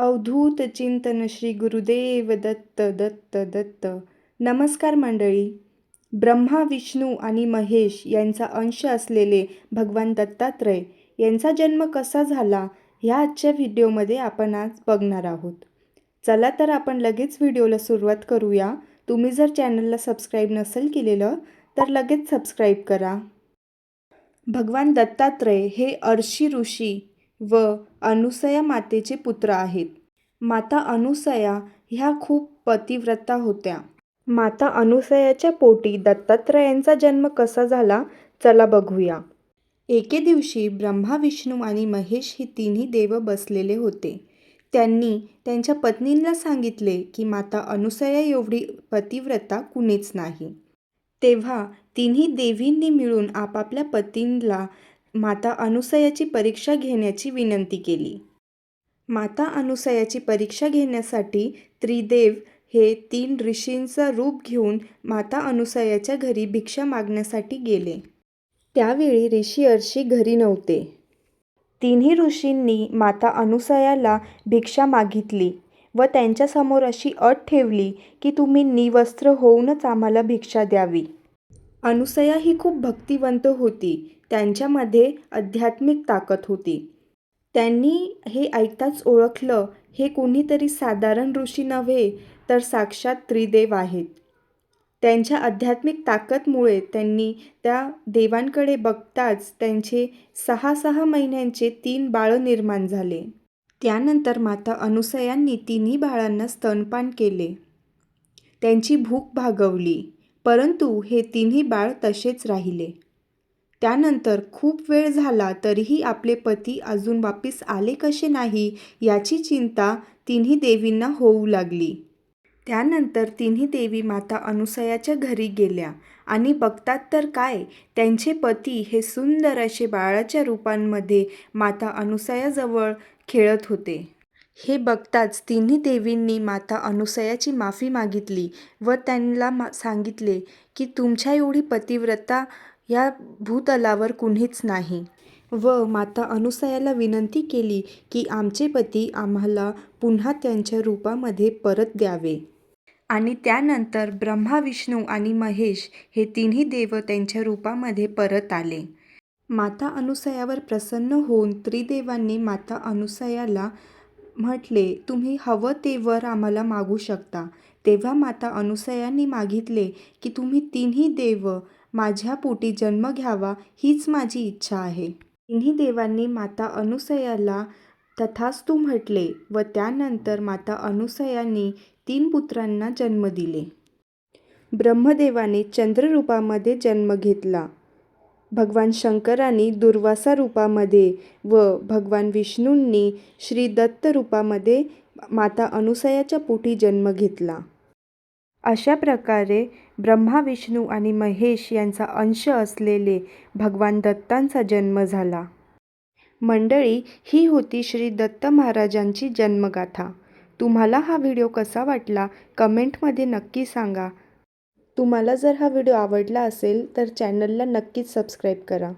अवधूत चिंतन श्री गुरुदेव दत्त दत्त दत्त. नमस्कार मंडळी. ब्रह्मा विष्णू आणि महेश यांचा अंश असलेले भगवान दत्तात्रय यांचा जन्म कसा झाला ह्या आजच्या व्हिडिओमध्ये आपण आज बघणार आहोत. चला तर आपण लगेच व्हिडिओला सुरुवात करूया. तुम्ही जर चॅनलला सबस्क्राईब नसेल केलेलं तर लगेच सबस्क्राईब करा. भगवान दत्तात्रय हे अर्षी ऋषी व अनुसया मातेचे पुत्र आहेत. माता अनुसया ह्या खूप पतिव्रता होत्या. माता अनुसयाच्या पोटी दत्तात्रयांचा जन्म कसा झाला चला बघूया. एके दिवशी ब्रह्मा विष्णू आणि महेश हे तिन्ही देव बसलेले होते. त्यांनी त्यांच्या पत्नींना सांगितले की माता अनुसया एवढी पतिव्रता कुणीच नाही. तेव्हा तिन्ही देवींनी मिळून आपापल्या पतींना माता अनुसयाची परीक्षा घेण्याची विनंती केली. माता अनुसयाची परीक्षा घेण्यासाठी त्रिदेव हे तीन ऋषींचा रूप घेऊन माता अनुसयाच्या घरी भिक्षा मागण्यासाठी गेले. त्यावेळी ऋषी अर्षी घरी नव्हते. तिन्ही ऋषींनी माता अनुसयाला भिक्षा मागितली व त्यांच्यासमोर अशी अट ठेवली की तुम्ही निवस्त्र होऊनच आम्हाला भिक्षा द्यावी. अनुसया ही खूप भक्तिवंत होती. त्यांच्यामध्ये आध्यात्मिक ताकद होती. त्यांनी हे ऐकताच ओळखलं हे कोणीतरी साधारण ऋषी नव्हे तर साक्षात त्रिदेव आहेत. त्यांच्या आध्यात्मिक ताकदमुळे त्यांनी त्या देवांकडे बघताच त्यांचे सहा सहा महिन्यांचे तीन बाळं निर्माण झाले. त्यानंतर माता अनुसयांनी तिन्ही बाळांना स्तनपान केले. त्यांची भूक भागवली. परंतु हे तिन्ही बाळ तसेच राहिले. त्यानंतर खूप वेळ झाला तरीही आपले पती अजून वापस आले कसे नाही याची चिंता तिन्ही देवींना होऊ लागली. त्यानंतर तिन्ही देवी माता अनुसयाच्या घरी गेल्या आणि बघतात तर काय त्यांचे पती हे सुंदर असे बाळाच्या रूपांमध्ये माता अनुसयाजवळ खेळत होते. हे बघताच तिन्ही देवींनी माता अनुसयाची माफी मागितली व त्यांना मा सांगितले की तुमच्या एवढी पतिव्रता या भूतलावर कुणीच नाही. व माता अनुसयाला विनंती केली की आमचे पती आम्हाला पुन्हा त्यांच्या रूपामध्ये परत द्यावे. आणि त्यानंतर ब्रह्मा विष्णू आणि महेश हे तिन्ही देव त्यांच्या रूपामध्ये परत आले. माता अनुसयावर प्रसन्न होऊन त्रिदेवांनी माता अनुसयाला म्हटले तुम्ही हवं ते वर आम्हाला मागू शकता. तेव्हा माता अनुसयांनी मागितले की तुम्ही तिन्ही देव माझ्या पोटी जन्म घ्यावा हीच माझी इच्छा आहे. तिन्ही देवांनी माता अनुसयाला तथास्तू म्हटले व त्यानंतर माता अनुसयांनी तीन पुत्रांना जन्म दिले. ब्रह्मदेवाने चंद्ररूपामध्ये जन्म घेतला. भगवान शंकरांनी दुर्वासा रूपामध्ये व भगवान विष्णूंनी श्री दत्त रूपामध्ये माता अनुसयाच्या पोटी जन्म घेतला. अशा प्रकारे ब्रह्मा विष्णू आणि महेश यांचा अंश असलेले भगवान दत्तांचा जन्म झाला. मंडळी ही होती श्री दत्त महाराजांची जन्मगाथा. तुम्हाला हा व्हिडिओ कसा वाटला? कमेंटमध्ये नक्की सांगा. तुम्हाला जर हा व्हिडिओ आवडला असेल तर चॅनलला नक्कीच सबस्क्राईब करा.